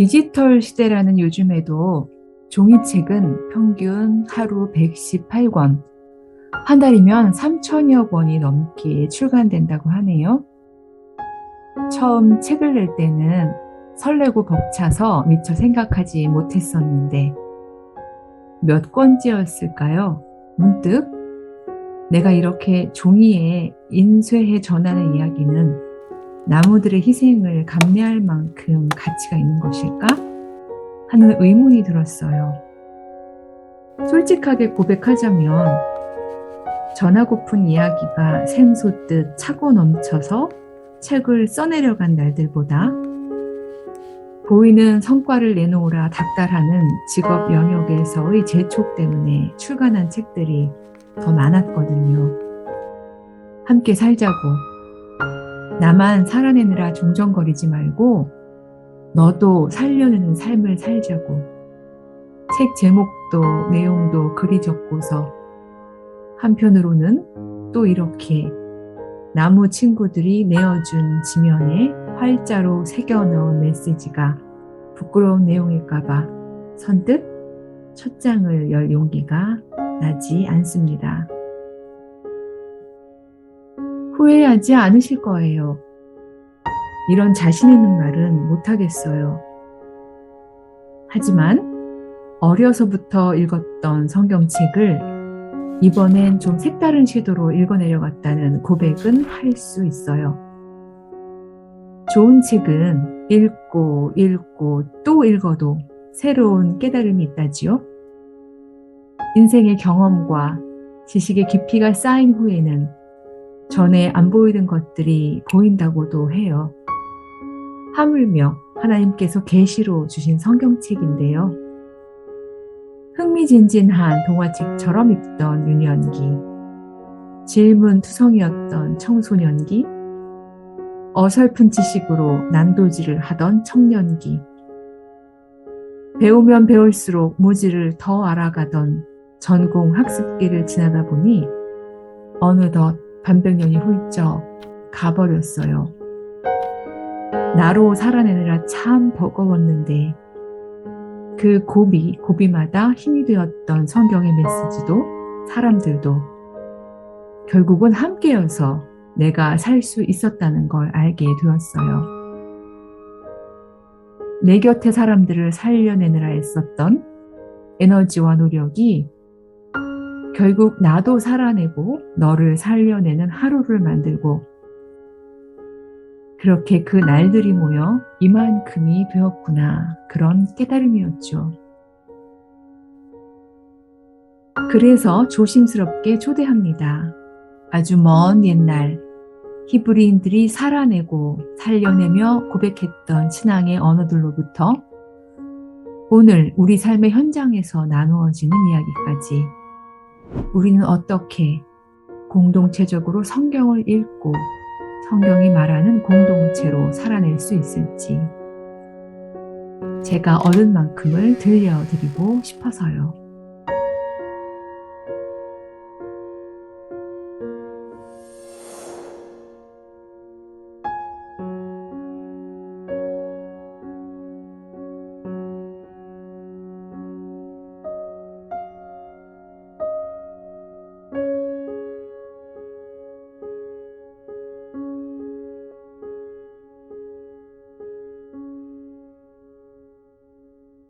디지털 시대라는 요즘에도 종이책은 평균 하루 118권, 한 달이면 3천여 권이 넘게 출간된다고 하네요. 처음 책을 낼 때는 설레고 벅차서 미처 생각하지 못했었는데 몇 권째였을까요? 문득 내가 이렇게 종이에 인쇄해 전하는 이야기는 나무들의 희생을 감내할 만큼 가치가 있는 것일까? 하는 의문이 들었어요. 솔직하게 고백하자면 전하고픈 이야기가 샘솟듯 차고 넘쳐서 책을 써내려간 날들보다 보이는 성과를 내놓으라 닥달하는 직업 영역에서의 재촉 때문에 출간한 책들이 더 많았거든요. 함께 살자고. 나만 살아내느라 종정거리지 말고 너도 살려내는 삶을 살자고. 책 제목도 내용도 그리 적고서 한편으로는 또 이렇게 나무 친구들이 내어준 지면에 활자로 새겨 넣은 메시지가 부끄러운 내용일까봐 선뜻 첫 장을 열 용기가 나지 않습니다. 후회하지 않으실 거예요. 이런 자신 있는 말은 못하겠어요. 하지만 어려서부터 읽었던 성경책을 이번엔 좀 색다른 시도로 읽어내려갔다는 고백은 할 수 있어요. 좋은 책은 읽고 읽고 또 읽어도 새로운 깨달음이 있다지요. 인생의 경험과 지식의 깊이가 쌓인 후에는 전에 안 보이던 것들이 보인다고도 해요. 하물며 하나님께서 계시로 주신 성경책인데요. 흥미진진한 동화책처럼 있던 유년기, 질문투성이었던 청소년기, 어설픈 지식으로 난도질을 하던 청년기, 배우면 배울수록 무지를 더 알아가던 전공 학습기를 지나다 보니 어느덧 반백년이 훌쩍 가버렸어요. 나로 살아내느라 참 버거웠는데 그 고비, 고비마다 힘이 되었던 성경의 메시지도 사람들도 결국은 함께여서 내가 살 수 있었다는 걸 알게 되었어요. 내 곁의 사람들을 살려내느라 애썼던 에너지와 노력이 결국 나도 살아내고 너를 살려내는 하루를 만들고 그렇게 그 날들이 모여 이만큼이 되었구나 그런 깨달음이었죠. 그래서 조심스럽게 초대합니다. 아주 먼 옛날 히브리인들이 살아내고 살려내며 고백했던 신앙의 언어들로부터 오늘 우리 삶의 현장에서 나누어지는 이야기까지 우리는 어떻게 공동체적으로 성경을 읽고 성경이 말하는 공동체로 살아낼 수 있을지 제가 얻은 만큼을 들려드리고 싶어서요.